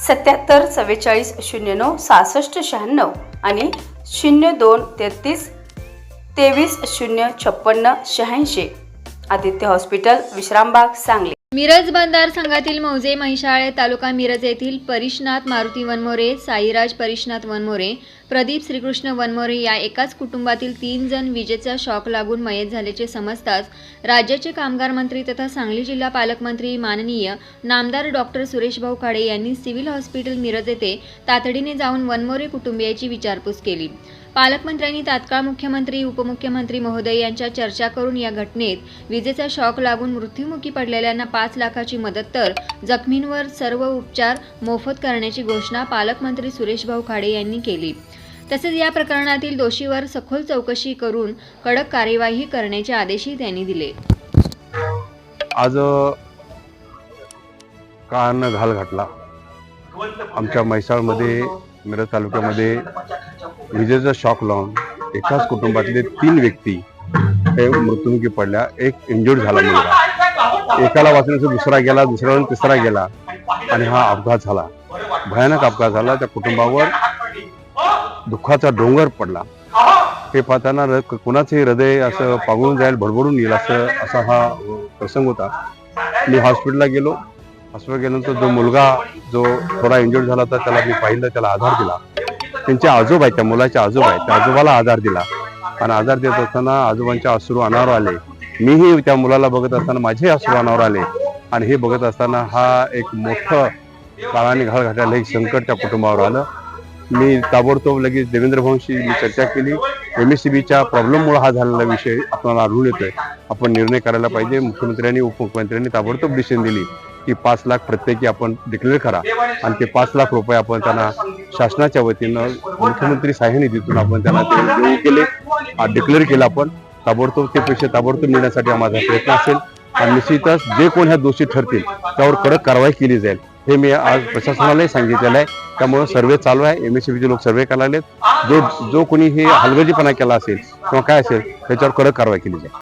सत्याहत्तर चव्वेचाळीस शून्य नऊ सहासष्ट शहाण्णव आणि शून्य दोन तेहतीस तेवीस शून्य छप्पन्न शहाऐंशी. आदित्य हॉस्पिटल विश्रामबाग सांगली. मिरज बंधार संघातील मौजे महिशाळे तालुका मिरज येथील परिशनाथ मारुती वनमोरे साईराज परिशनाथ वनमोरे प्रदीप श्रीकृष्ण वनमोरे या एकाच कुटुंबातील तीन जण विजेचा शॉक लागून मयत झाल्याचे समजताच राज्याचे कामगार मंत्री तथा सांगली जिल्हा पालकमंत्री माननीय नामदार डॉक्टर सुरेशभाऊ काळे यांनी सिव्हिल हॉस्पिटल मिरज येथे तातडीने जाऊन वनमोरे कुटुंबियाची विचारपूस केली. पालकमंत्र्यांनी तात्काळ मुख्यमंत्री उपमुख्यमंत्री महोदय यांच्या चर्चा करून या घटनेत विजेचा शॉक लागून मृत्युमुखी पडलेल्यांना पाच लाखाची मदत तर जखमींवर सर्व उपचार मोफत करण्याची घोषणा पालकमंत्री सुरेशभाऊ खाडे यांनी केली. तसेच या प्रकरणातील दोषीवर सखोल चौकशी करून कडक कार्यवाही करण्याचे आदेशही त्यांनी दिले. आज कारनं घाल घातला. आमच्या म्हैसाळमध्ये मिरज तालुक्यामध्ये विजेचा शॉक लावून एकाच कुटुंबातले तीन व्यक्ती हे मृत्युमुखी पडल्या. एक इंजुर्ड झाला मुलगा. एकाला वाचण्याचा दुसरा गेला दुसऱ्याला तिसरा गेला आणि हा अपघात झाला. भयानक अपघात झाला. त्या कुटुंबावर दुःखाचा डोंगर पडला. हे पाहताना र- कुणाचंही हृदय असं पागळून जाईल भडबडून येईल असं असा हा प्रसंग होता. मी हॉस्पिटलला गेलो. हॉस्पिटल गेल्यानंतर जो मुलगा जो थोडा इंजुर्ड झाला होता त्याला मी पाहिलं त्याला आधार दिला. त्यांचे आजोबा आहेत त्या मुलाचे आजोबा आहेत त्या आजोबाला आधार दिला. आणि आधार देत असताना आजोबांच्या अश्रू अनावर आले. मीही त्या मुलाला बघत असताना माझेही अश्रू अनावर आले. आणि हे बघत असताना हा एक मोठं काळाने घाल घाटायला एक संकट त्या कुटुंबावर आलं. मी ताबडतोब लगेच देवेंद्र भवनशी मी चर्चा केली. एम एस सी बीच्या प्रॉब्लेममुळे हा झालेला विषय आपल्याला आढळून येतोय. आपण निर्णय करायला पाहिजे. मुख्यमंत्र्यांनी उपमुख्यमंत्र्यांनी ताबडतोब डिसिजन दिली. की पाच लाख प्रत्येकी आपण डिक्लेअर करा. आणि ते पाच लाख रुपये आपण त्यांना शासनाच्या वतीनं मुख्यमंत्री सहाय्य निधीतून आपण त्यांना ते देऊ केले. डिक्लेअर केलं आपण. ताबडतोब ते पैसे ताबडतोब मिळण्यासाठी माझा प्रयत्न असेल. आणि निश्चितच जे कोण ह्या दोषी ठरतील त्यावर कडक कारवाई केली जाईल. हे मी आज प्रशासनालाही सांगितलेलं आहे. त्यामुळे सर्वे चालू आहे. एम एस सी लोक सर्वे करायला आहेत जो जो कोणी हे हलगर्जीपणा केला असेल किंवा काय असेल त्याच्यावर कडक कारवाई केली जाईल.